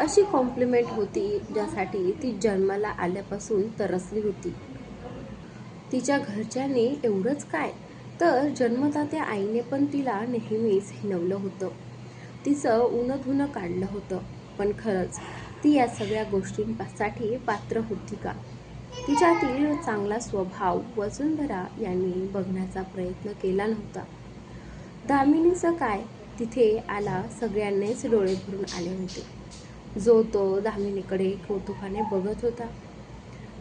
अशी कॉम्प्लिमेंट होती ज्यासाठी ती जन्माला आल्यापासून तरसली होती. तिच्या घरच्याने एवढंच काय? तर जन्मदात्या आईने पण तिला नेहमीच हिनवलं होतं. तिचं उनधुनं काढलं होतं. पण खरंच ती या सगळ्या गोष्टींसाठी पात्र होती का? तिच्यातील चांगला स्वभाव वसुंधरा यांनी बघण्याचा प्रयत्न केला नव्हता. दामिनीचं काय? तिथे आला सगळ्यांनीच डोळे भरून आले होते. जो तो दामिनीकडे कौतुकाने बघत होता.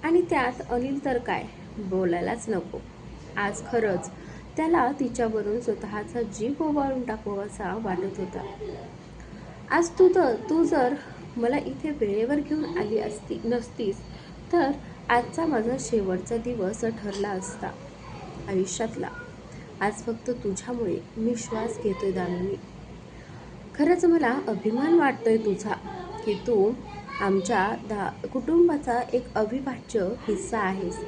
आणि त्यात अनिल तर काय? बोलायलाच नको. आज खरंच त्याला तिच्यावरून स्वतःचा जीव ओवाळून टाकावासा वाटत होता. आज तू तर तू जर मला इथे वेळेवर घेऊन आली असती नसतीस तर आजचा माझा शेवटचा दिवस ठरला असता आयुष्यातला. आज फक्त तुझ्यामुळे मी श्वास घेतोय दामिनी. खरंच मला अभिमान वाटतोय तुझा. की तू आमच्या दा कुटुंबाचा एक अविभाज्य हिस्सा आहेस.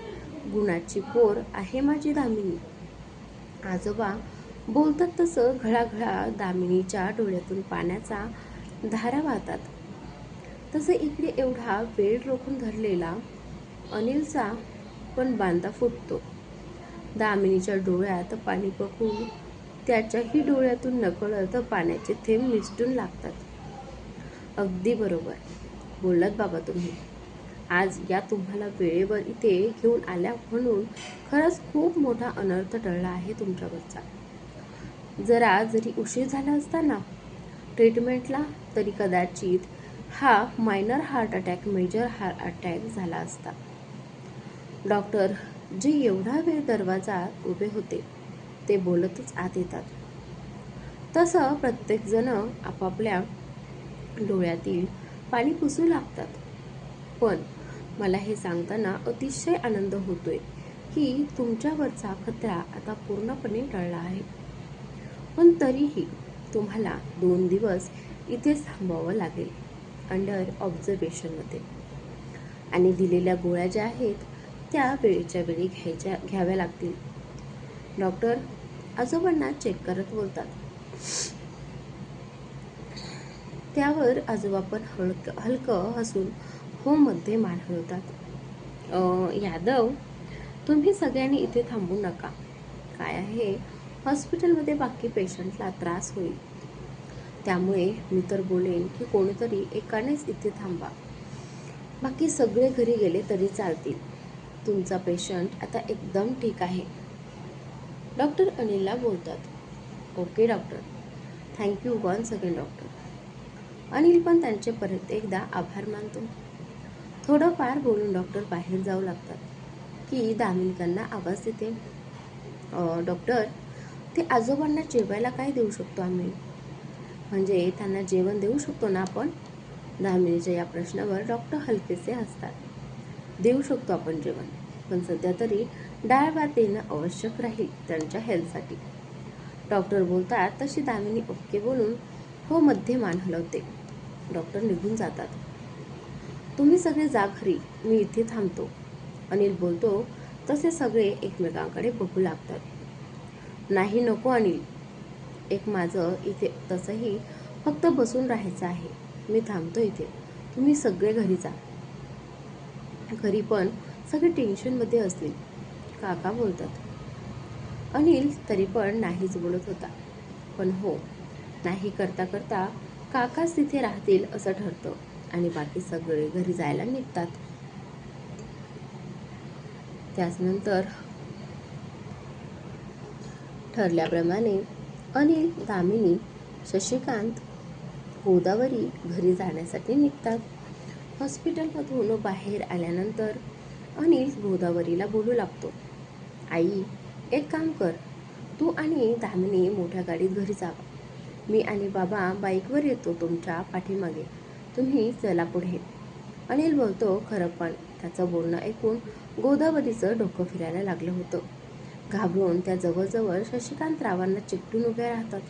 गुणाची पोर आहे माझी दामिनी. आजोबा बोलतात तसं घळाघळा दामिनीच्या डोळ्यातून पाण्याचा धारा वाहतात. तसं इकडे एवढा वेळ रोखून धरलेला अनिलचा पण बांधा फुटतो. दामिनीच्या डोळ्यात पाणी पकून त्याच्याही डोळ्यातून नकळत पाण्याचे थेंब निसटून लागतात. अगदी बरोबर. बोललात बाबा तुम्ही. आज या तुम्हाला वेळेवर इथे घेऊन आल्या म्हणून खरंच खूप मोठा अनर्थ टळला आहे तुमच्यावरचा. जरा जरी उशीर झाला असता ना ट्रीटमेंटला तरी कदाचित हा minor heart attack major heart attack झाला असता. डॉक्टर जे एवढा वेळ दरवाजात उभे होते ते बोलतच आत येतात. तसं प्रत्येकजण आपापल्या डोळ्यातील पाणी पुसू लागतात. पण मला हे सांगताना अतिशय आनंद होतोय की तुमच्यावरचा खतरा आता पूर्णपणे टळला आहे. पण तरीही तुम्हाला दोन दिवस इथेच थांबावं लागेल अंडर ऑब्झर्वेशनमध्ये आणि दिलेल्या गोळ्या ज्या आहेत त्या वेळेच्या वेळी घ्यायच्या घ्याव्या लागतील. डॉक्टर आजोबांना चेक करत बोलतात. त्यावर आजोबा पण हलकं हलकं हसून हो मध्ये मान हलवतात. यादव तुम्ही सगळ्यांनी इथे थांबू नका. काय आहे? हॉस्पिटलमध्ये बाकी पेशंटला त्रास होईल. त्यामुळे मी तर बोलेन की कोणीतरी एकानेच इथे थांबा. बाकी सगळे घरी गेले तरी चालतील. तुमचा पेशंट आता एकदम ठीक आहे. डॉक्टर अनिलला बोलतात. Okay doctor. Thank you one second doctor. Anil पण त्यांचे परत एकदा आभार मानतो. थोडंफार बोलून डॉक्टर बाहेर जाऊ लागतात. की दामिनकांना आवाज देते. डॉक्टर ते आजोबांना जेवायला काय देऊ शकतो आम्ही? म्हणजे त्यांना जेवण देऊ शकतो ना आपण? दामिनीच्या या प्रश्नावर डॉक्टर हलकेसे हसतात. देऊ शकतो आपण जेवण पण सध्या तरी डाळ भात देणं आवश्यक राहील त्यांच्या हेल्थसाठी. डॉक्टर बोलतात तशी दामिनी ओके बोलून हो मध्ये मान हलवते. डॉक्टर निघून जातात. तुम्ही सगळे जा घरी मी इथे थांबतो. अनिल बोलतो तसे सगळे एकमेकांकडे बघू लागतात. नाही नको अनिल. एक माझं इथे तसंही फक्त बसून राहायचं आहे. मी थांबतो इथे. तुम्ही सगळे घरी जा. घरी पण सगळे टेन्शनमध्ये असतील. काका बोलतात. अनिल तरी पण नाहीच बोलत होता. पण हो नाही करता करता काकाच तिथे राहतील असं ठरतं. आणि बाकी सगळे घरी जायला निघतात. त्याचनंतर ठरल्याप्रमाणे अनिल दामिनी शशिकांत गोदावरी घरी जाण्यासाठी निघतात. हॉस्पिटलमधून बाहेर आल्यानंतर अनिल गोदावरीला बोलू लागतो. आई एक काम कर. तू आणि दामिनी मोठ्या गाडीत घरी जावा मी आणि बाबा बाईकवर येतो तुमच्या पाठीमागे. तुम्ही चला पुढे. अनिल बोलतो खरं पण. त्याचं बोलणं ऐकून गोदावरीचं डोकं फिरायला लागलं होतं. घाबरून त्या जवळजवळ शशिकांत रावांना चिकटून उभ्या राहतात.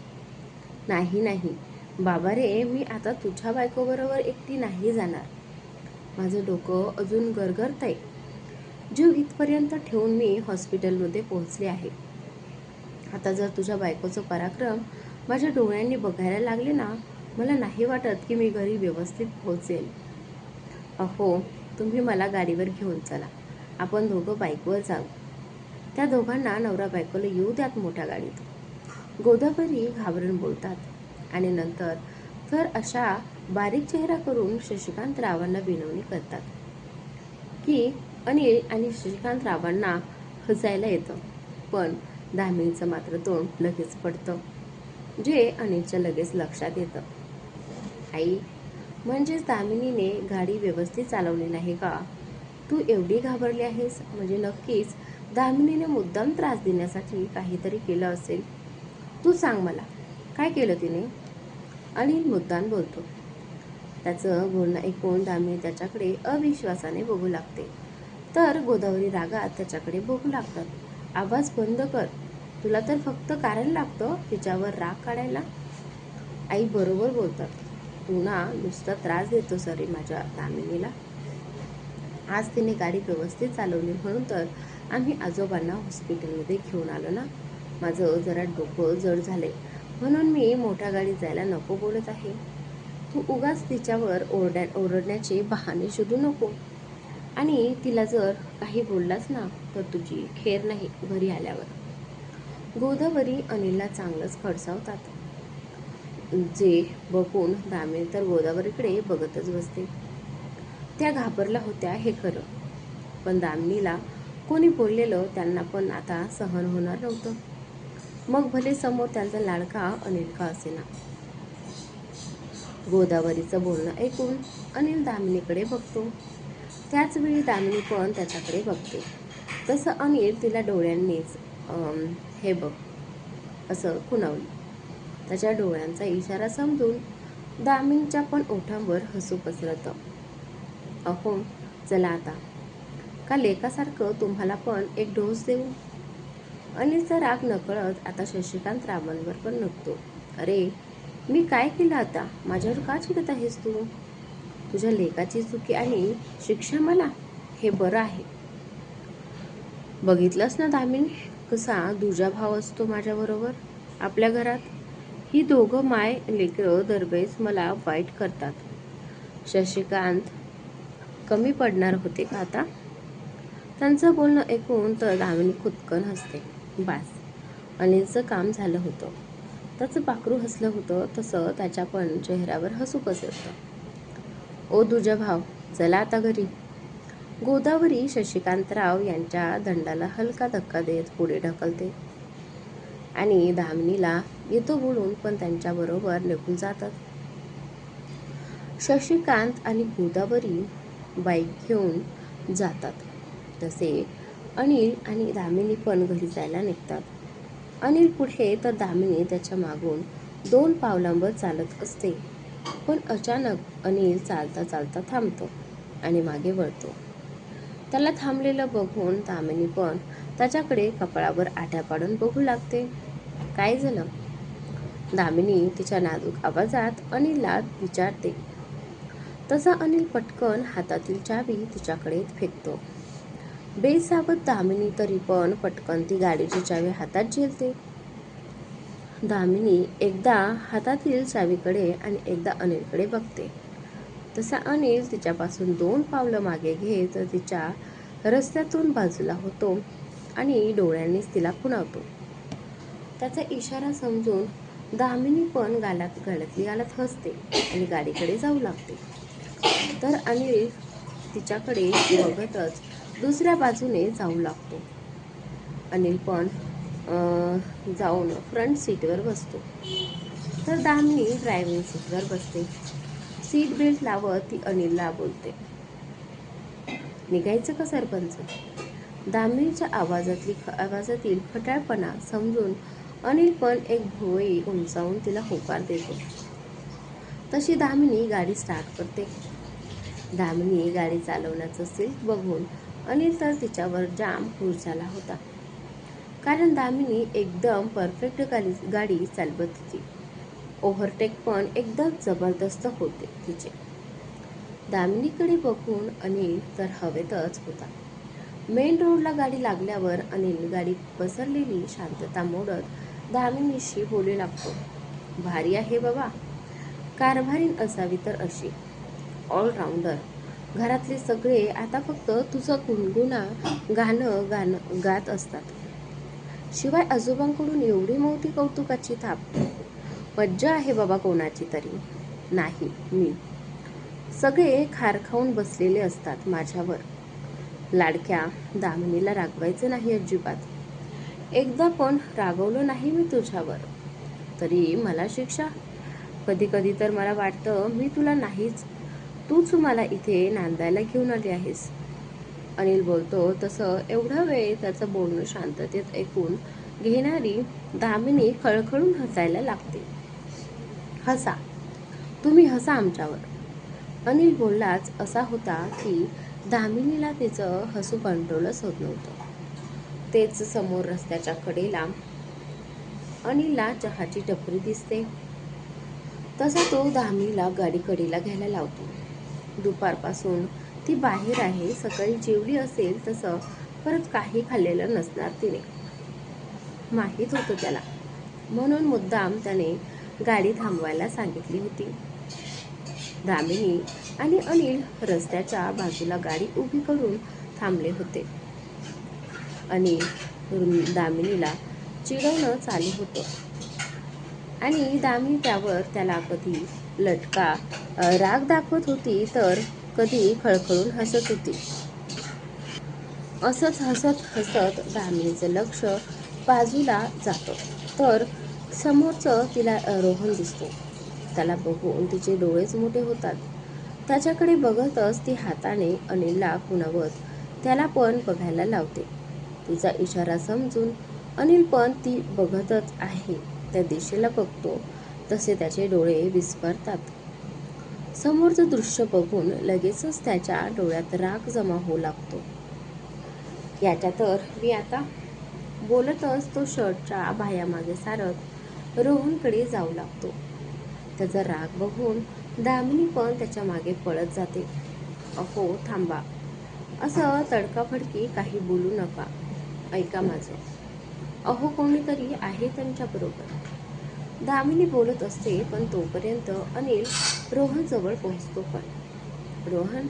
नाही नाही. बाबा रे मी आता तुझ्या बायकोबरोबर एकटी नाही जाणार. माझं डोकं अजून गरगरत आहे जीव इथपर्यंत ठेवून मी हॉस्पिटलमध्ये पोहोचले आहे. आता जर तुझ्या बायकोचं पराक्रम माझ्या डोळ्यांनी बघायला लागले ना मला नाही वाटत की मी घरी व्यवस्थित पोहोचेल. अहो तुम्ही मला गाडीवर घेऊन चला. आपण दोघं बाईकवर जाऊ. त्या दोघांना नवरा बायकोला येऊ द्यात मोठ्या गाडीत. गोदावरी घाबरून बोलतात. आणि नंतर तर अशा बारीक चेहरा करून शशिकांत रावांना विनवणी करतात. की अनिल आणि शशिकांत रावांना हसायला येतं. पण दामिनीचं मात्र तोंड लगेच पडतं. जे अनिलच्या लगेच लक्षात येतं. आई म्हणजेच दामिनीने गाडी व्यवस्थित चालवली नाही का? तू एवढी घाबरली आहेस? म्हणजे नक्कीच दामिनीने मुद्दाम त्रास देण्यासाठी काहीतरी केलं असेल. तू सांग मला काय केलं तिने? अनिल मुद्दाम बोलतो. त्याचं बोलणं ऐकून दामिनी त्याच्याकडे अविश्वासाने बघू लागते. तर गोदावरी रागात त्याच्याकडे बघू लागतात. आवाज बंद कर. तुला तर फक्त कारण लागतं तिच्यावर राग काढायला. आई बरोबर बोलतात. तू ना नुसता त्रास देतो सरी माझ्या दामिनीला. आज तिने गाडी व्यवस्थित चालवली म्हणून तर आम्ही आजोबांना हॉस्पिटलमध्ये घेऊन आलो ना. माझं जरा डोकं जड झाले म्हणून मी मोठ्या गाडीत जायला नको बोलत आहे. तू उगाच तिच्यावर ओरड्या ओरडण्याचे बहाणे शोधू नको. आणि तिला जर काही बोललास ना तर तुझी खेर नाही घरी आल्यावर. गोदावरी अनिलला चांगलंच खडसावतात. जे बघून दामिनी तर गोदावरीकडे बघतच बसते. त्या घाबरल्या होत्या हे खरं. पण दामिनीला कोणी बोललेलं त्यांना पण आता सहन होणार नव्हतं. मग भले समोर त्यांचा लाडका अनिल का असेना. गोदावरीचं बोलणं ऐकून अनिल दामिनीकडे बघतो. त्याचवेळी दामिनी पण त्याच्याकडे बघते. तसं अनिल तिला डोळ्यांनीच हे बघ. असं खुणावलं त्याच्या डोळ्यांचा इशारा समजून दामिनच्या पण ओठांवर हसू पसरतं. अहो चला आता. का लेखासारखं तुम्हाला पण एक डोस देऊ? अनिलचा राग नकळत आता शशिकांत रावांवर पण नकतो. अरे मी काय केलं आता? माझ्यावर का चिडत आहेस तू? तुझ्या लेखाची चुकी आणि शिक्षा मला? हे बरं आहे. बघितलंस ना दामिनी? कसा दुजा भाव असतो माझ्याबरोबर? आपल्या घरात? ही दोघं माय लेकरं दरवेळेस मला वाईट करतात. शशिकांत कमी पडणार होते का आता? त्यांचं बोलणं ऐकून तर दामिनी खुदकन हसते. बास. अनिलचं काम झालं होतं. त्याचं पाखरू हसलं होतं तसं त्याच्या पण चेहऱ्यावर हसू पसरतं. ओ दुजा भाव चला आता घरी. गोदावरी शशिकांतराव यांच्या दंडाला हलका धक्का देत पुढे ढकलते. आणि दामिनीला येतो बोलून पण त्यांच्याबरोबर निघून जातात. शशिकांत आणि गोदावरी बाईक घेऊन जातात. तसे अनिल आणि दामिनी पण घरी जायला निघतात. अनिल पुढे तर दामिनी त्याच्या मागून दोन पावलांवर चालत असते. पण अचानक अनिल चालता चालता थांबतो आणि मागे वळतो. त्याला थांबलेलं बघून दामिनी पण त्याच्याकडे कपाळावर आठ्या पाडून बघू लागते. काय झालं? दामिनी तिच्या नाजूक आवाजात अनिलला विचारते. तसा अनिल पटकन हातातील चावी तिच्याकडे फेकतो. बेसावत दामिनी तरी पण पटकन ती गाडीची चावी हातात झेलते. दामिनी एकदा हातातील चावीकडे आणि एकदा अनिलकडे बघते. तसा अनिल तिच्यापासून दोन पावलं मागे घेत तिच्या रस्त्यातून बाजूला होतो आणि डोळ्यांनीच तिला खुणावतो त्याचा इशारा समजून दामिनी पण गालात गळतली गालात हसते आणि गाडीकडे जाऊ लागते. तर अनिल तिच्याकडे बघतच दुसऱ्या बाजूने जाऊ लागतो. अनिल पण जाऊन फ्रंट सीटवर बसतो. तर दामिनी ड्रायव्हिंग सीटवर बसते. सीट बेल्ट लावत ती अनिलला बोलते. निघायचं का सरपंच? दामिनीच्या आवाजातली आवाजातील खटाळपणा समजून अनिल पण एक भुवई उंचावून तिला होकार देतो. तशी दामिनी गाडी स्टार्ट करते. दामिनी गाडी चालवण्याचं सिल्क बघून अनिल तर तिच्यावर जाम खुर्चाला होता. कारण दामिनी एकदम परफेक्ट गाडी गाडी चालवत होती. ओव्हरटेक पण एकदम जबरदस्त होते तिचे. दामिनीकडे बघून अनिल तर हवेतच होता. मेन रोडला गाडी लागल्यावर अनिल गाडी पसरलेली शांतता मोडत दामिनीशी बोलू लागतो. भारी आहे बाबा. कारभारीन असावी तर अशी. ऑलराऊंडर. घरातले सगळे आता फक्त तुझं गुणगुणा गाणं गाणं गात असतात. शिवाय आजोबांकडून एवढी मोठी कौतुकाची थाप. मज्जा आहे बाबा कोणाची तरी. नाही मी. सगळे खार खाऊन बसलेले असतात माझ्यावर. लाडक्या दामिनीला रागवायचे नाही अजिबात. एकदा पण रागवलं नाही मी तुझ्यावर. तरी मला शिक्षा. कधी कधी तर मला वाटतं मी तुला नाहीच. तूच मला इथे नांदायला घेऊन आली आहेस. अनिल बोलतो तसं एवढा वेळ त्याचं बोलणं शांततेत ऐकून घेणारी दामिनी खळखळून हसायला लागते. हसा. तुम्ही हसा आमच्यावर. अनिल बोललाच असा होता की दामिनीला तिचं हसू कंट्रोलच होत नव्हतं. तेच समोर रस्त्याच्या कडेला अनिलला चहाची टपरी दिसते. तसा तो दामिनीला गाडी कडेला घ्यायला लावतो. दुपारपासून ती बाहेर आहे सकाळी जेवली असेल तसं परत काही खाल्लेलं नसणार तिने. माहीत होतं त्याला. म्हणून मुद्दाम त्याने गाडी थांबवायला सांगितली होती. दामिनी आणि अनिल रस्त्याच्या बाजूला गाडी उभी करून थांबले होते. अनिल दामिनीला चिडवणं चालू होतं. आणि दामिनी त्यावर त्याला कधी लटका राग दाखवत होती तर कधी खळखळून हसत होती. असंच हसत हसत दामिनीचं लक्ष बाजूला जातं. तर समोरचं तिला रोहन दिसतो. त्याला बघून तिचे डोळेच मोठे होतात. त्याच्याकडे बघतच ती हाताने अनिलला खुणावत त्याला पण बघायला लावते. तिचा इशारा समजून अनिल पण ती बघतच आहे. त्या दिशेला बघतो. तसे त्याचे डोळे विस्फारतात समोरचं दृश्य बघून लगेचच त्याच्या डोळ्यात राग जमा होऊ लागतो. याच्या तर मी आता बोलतच तो शर्टच्या बाह्यामागे सारत रोहनकडे जाऊ लागतो. त्याचा राग बघून दामिनी पण त्याच्यामागे पळत जाते. अहो थांबा. असं तडकाफडकी काही बोलू नका. ऐका माझं. अहो कोणीतरी आहे त्यांच्याबरोबर दामिनी बोलत असते पण तोपर्यंत अनिल रोहनजवळ पोहोचतो पण. रोहन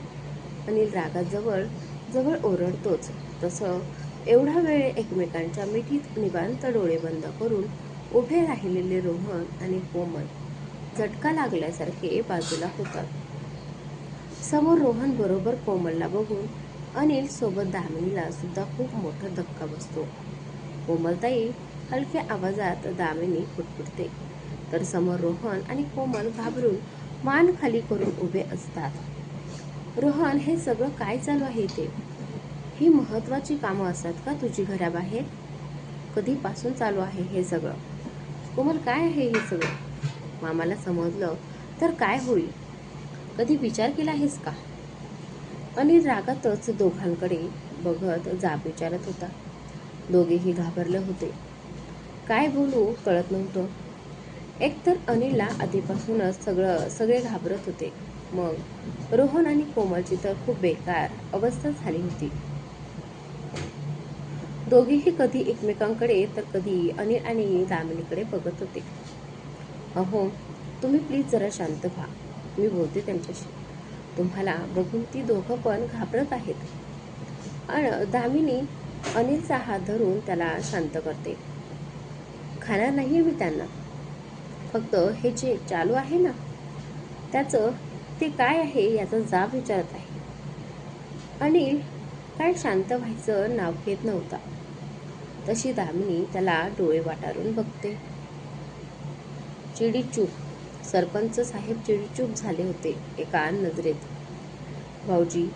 अनिल रागाजवळ जवळ ओरडतोच. तसं एवढा वेळ एकमेकांच्या मिठीत निवांत डोळे बंद करून उभे राहिलेले रोहन आणि कोमल झटका लागल्यासारखे बाजूला होतात. समोर रोहन बरोबर कोमलला बघून अनिल सोबत दामिनीला सुद्धा खूप मोठा धक्का बसतो. कोमलताई हलक्या आवाजात दामिनी फुटफुटते तर समोर रोहन आणि कोमल घाबरून मान खाली करून उभे असतात. रोहन हे सगळं काय चालू आहे ते ही महत्वाची कामं असतात का तुझी घराबाहेर? कधीपासून चालू आहे हे सगळं? कोमल काय आहे हे सगळं? मामाला समजलं तर काय होईल? कधी विचार केला आहेस का? अनिल रागातच दोघांकडे बघत जाब विचारत होता. दोघेही घाबरले होते. काय बोलू कळत नव्हतं. एकतर अनिलला आधीपासूनच सगळं सगळे घाबरत होते. मग रोहन आणि कोमलची तर खूप बेकार अवस्था झाली होती. दोघेही कधी एकमेकांकडे तर कधी अनिल आणि दामिनीकडे बघत होते. अहो तुम्ही प्लीज जरा शांत व्हा. मी बोलते त्यांच्याशी. तुम्हाला बघून ती दोघं पण घाबरत आहेत. आणि दामिनी अनिलचा हात धरून त्याला शांत करते. खाणार नाही मी त्यांना. फक्त हे जे चालू आहे ना त्याचं ते काय आहे याचा जाब विचारत आहे. अनिल काय शांत व्हायचं नाव घेत नव्हता. तशी दामिनी त्याला डोळे वाटारून बघते. चिडीचूप. सरपंच साहेब चिडीचूप झाले होते एका नजरेत. भाऊजी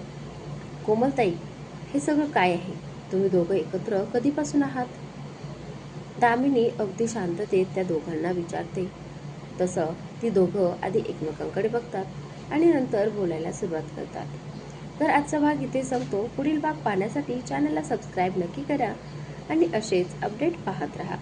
कोमलताई हे सगळं काय आहे? तुम्ही दोघं एकत्र कधीपासून आहात? दामिनी अगदी शांततेत त्या दोघांना विचारते. तसं ती दोघं आधी एकमेकांकडे बघतात आणि नंतर बोलायला सुरुवात करतात. तर आजचा भाग इथे संपतो. पुढील भाग पाहण्यासाठी चॅनलला सबस्क्राईब नक्की करा. आणि असेच अपडेट पाहत राहा.